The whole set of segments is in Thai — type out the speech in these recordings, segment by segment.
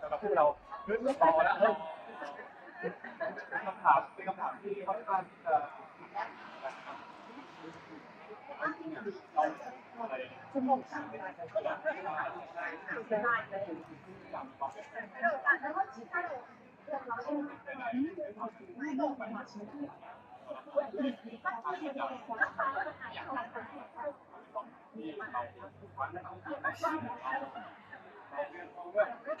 สำหรับพวกเราเรื่องต่อแล้วเฮ้ยคำถามเป็นคำถามที่ค่อนข้างที่จะเรา อะไรจะมองสามถ้า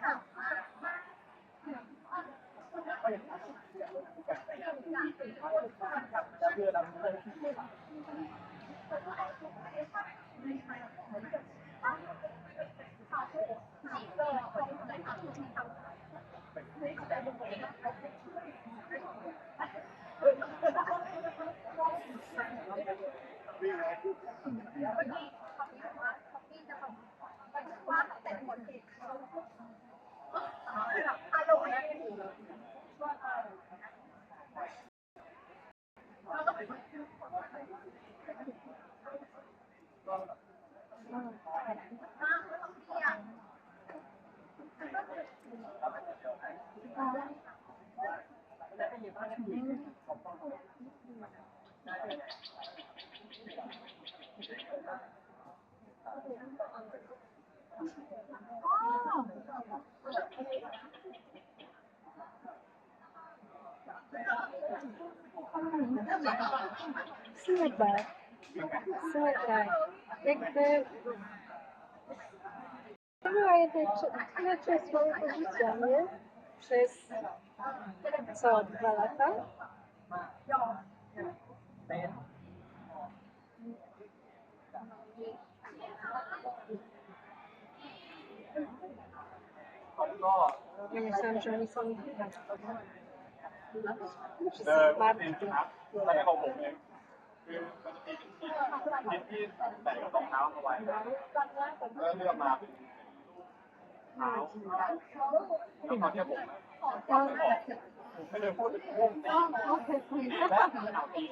ถามว่าแล้วคือ Suicide. Suicide. jakby to była jedna tyle część mojego życia, nie? Przez co, dwa lata? Ja myślałam, że oni są... Wszyscy martwi. จะมีชิ้นที่ใส่กับรองเท้าเอาไว้แล้วเลือกมาเป็นเท้าแล้วตอนนี้ผมผมไม่เลยพูดถึงเรื่องตีและเอาตี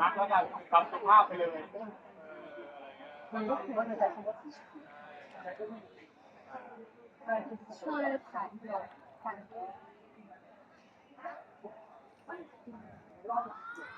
มักแล้วกันทำสุภาพไปเลยเคยในชีวิตเลยอะฝักที่ na ชีวิตสุดท้ายค่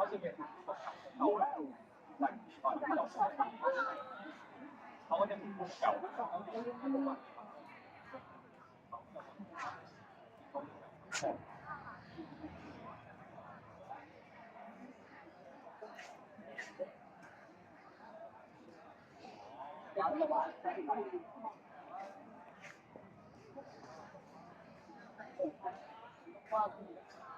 ขาจะเป็นประสบการณ์เขาฝันตอนที่เราเขาก็จะมีมุมเก่า就是 przez strzał na nich, to będę nie odczuć.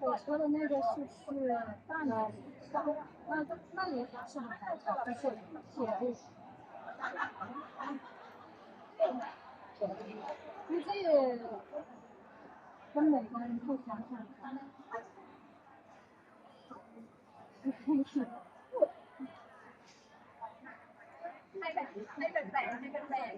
我说的那个是去大脑，那那也是很难找，就是铁路。估计跟美国人不相上下。 ให้แบบให้แบบแบกให้แบบแบก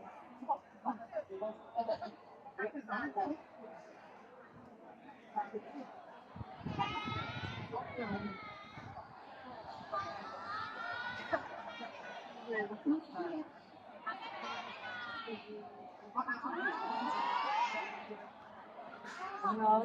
น้อย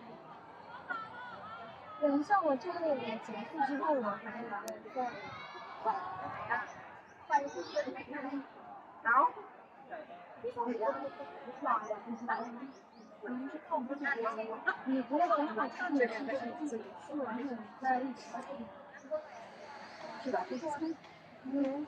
等一下，我这个结束之后我还正咱一个，换一个宿舍。好。然后在吧？嗯，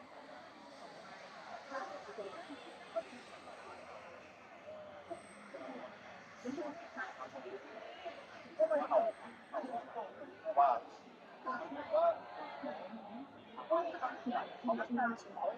那么，